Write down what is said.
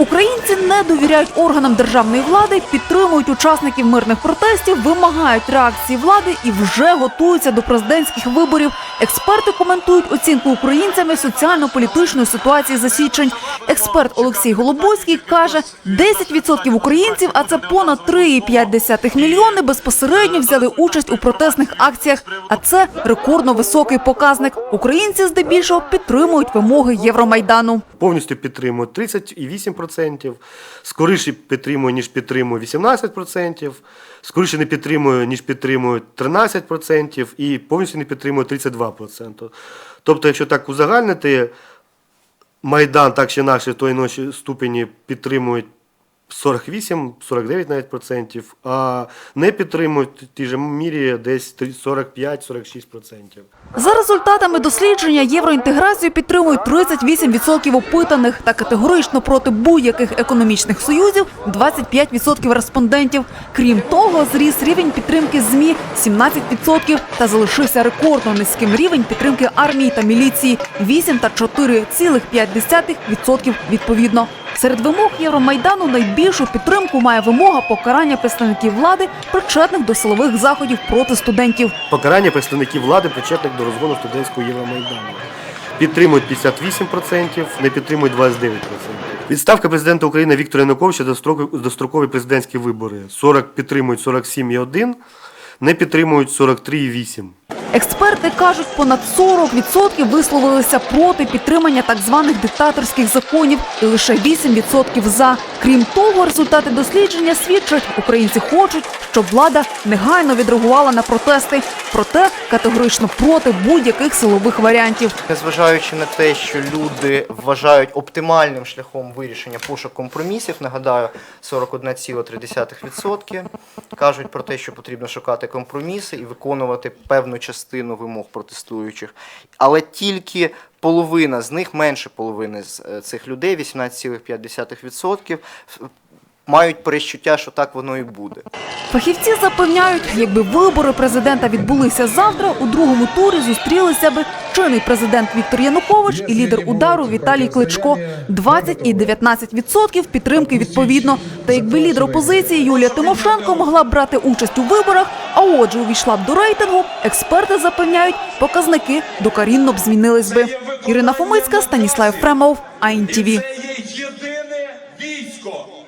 Українці не довіряють органам державної влади, підтримують учасників мирних протестів, вимагають реакції влади і вже готуються до президентських виборів. Експерти коментують оцінку українцями соціально-політичної ситуації за січень. Експерт Олексій Голобойський каже, 10% українців, а це понад 3,5 мільйони, безпосередньо взяли участь у протестних акціях. А це рекордно високий показник. Українці здебільшого підтримують вимоги Євромайдану. Повністю підтримую 38%, скоріше підтримую, ніж підтримую 18%, скоріше не підтримую, ніж підтримую 13% і повністю не підтримую 32%. Тобто, якщо так узагальнити, Майдан так чи інакше в той ночі ступені підтримують 48-49 навіть процентів, а не підтримують в тій же мірі десь 45-46%. За результатами дослідження євроінтеграцію підтримують 38% опитаних та категорично проти будь-яких економічних союзів 25% респондентів. Крім того, зріс рівень підтримки ЗМІ 17% та залишився рекордно низьким рівень підтримки армії та міліції 8 та 4,5% відповідно. Серед вимог Євромайдану найбільшу підтримку має вимога покарання представників влади, причетних до силових заходів проти студентів. Покарання представників влади причетних до розгону студентського Євромайдану. Підтримують 58%, не підтримують 29%. Відставка президента України Віктора Януковича до дострокові президентські вибори. 40 підтримують 47,1, не підтримують 43,8. Експерти кажуть, понад 40% висловилися проти підтримання так званих диктаторських законів і лише 8% за. Крім того, результати дослідження свідчать, українці хочуть, щоб влада негайно відреагувала на протести, проте категорично проти будь-яких силових варіантів. Незважаючи на те, що люди вважають оптимальним шляхом вирішення пошук компромісів, нагадаю, 41,3% кажуть про те, що потрібно шукати компроміси і виконувати певну частину вимог протестуючих. Але тільки половина з них, менше половини з е, цих людей, 18,5%, мають перечуття, що так воно і буде. Фахівці запевняють, якби вибори президента відбулися завтра, у другому турі зустрілися би чинний президент Віктор Янукович і лідер удару Віталій Кличко. 20 і 19% підтримки відповідно. Та якби лідер опозиції Юлія Тимошенко могла б брати участь у виборах, а отже увійшла б до рейтингу, експерти запевняють, показники докорінно б змінились би. Ірина Фомицька, Станіслав Фремов, АІНТІВІ.